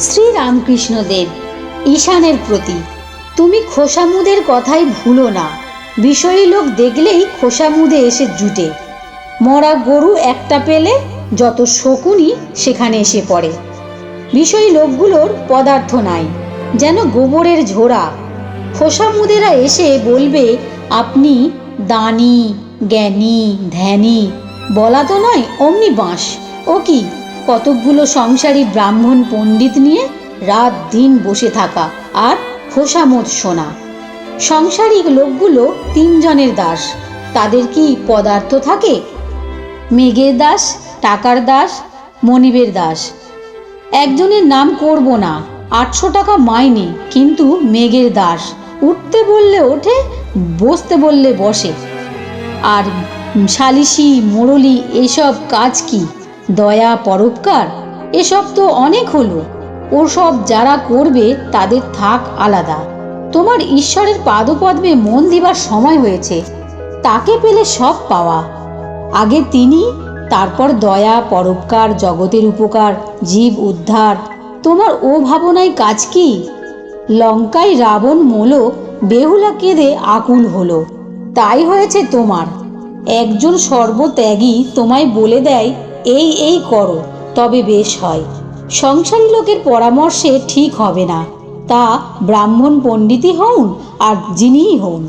শ্রী রামকৃষ্ণদেব ঈশানের প্রতি। তুমি খোসামুদের কথাই ভুলো না। বিষয়ী লোক দেখলেই খোসামুদে এসে জুটে। মরা গরু একটা পেলে যত শকুনি সেখানে এসে পড়ে। বিষয়ী লোকগুলোর পদার্থ নাই, যেন গোবরের ঝোড়া। খোসামুদেরা এসে বলবে, আপনি দানি, জ্ঞানী, ধ্যানী, বলা তো নয়, অমনি বাঁশ। ও কি? কতকগুলো সংসারী ব্রাহ্মণ পণ্ডিত নিয়ে রাত দিন বসে থাকা আর খোসামত শোনা। সংসারিক লোকগুলো তিনজনের দাস। তাদের কি পদার্থ থাকে? মেঘের দাস, টাকার দাস, মনিবের দাস। একজনের নাম করব না, আটশো টাকা মাইনে, কিন্তু মেঘের দাস। উঠতে বললে ওঠে, বসতে বললে বসে। আর সালিসি মোড়লি এসব কাজ কি? দয়া, পরোপকার, এসব তো অনেক হলো। ওসব যারা করবে, তাদের থাক আলাদা। তোমার ঈশ্বরের পাদপদ্মে মন দিবার সময় হয়েছে। তাকে পেলে সব পাওয়া। আগে তিনি, তারপর দয়া, পরোপকার, জগতের উপকার, জীব উদ্ধার। তোমার ও ভাবনায় কাজ কি? লঙ্কায় রাবণ মোলো, বেহুলা কেঁদে আকুল হলো। তাই হয়েছে তোমার। একজন সর্বত্যাগী তোমায় বলে দেয় এই এই করো, তবে বেশ হয়। সংসারী লোকের পরামর্শে ঠিক হবে না। তা ব্রাহ্মণ পণ্ডিতই হন আর যিনিই হউন।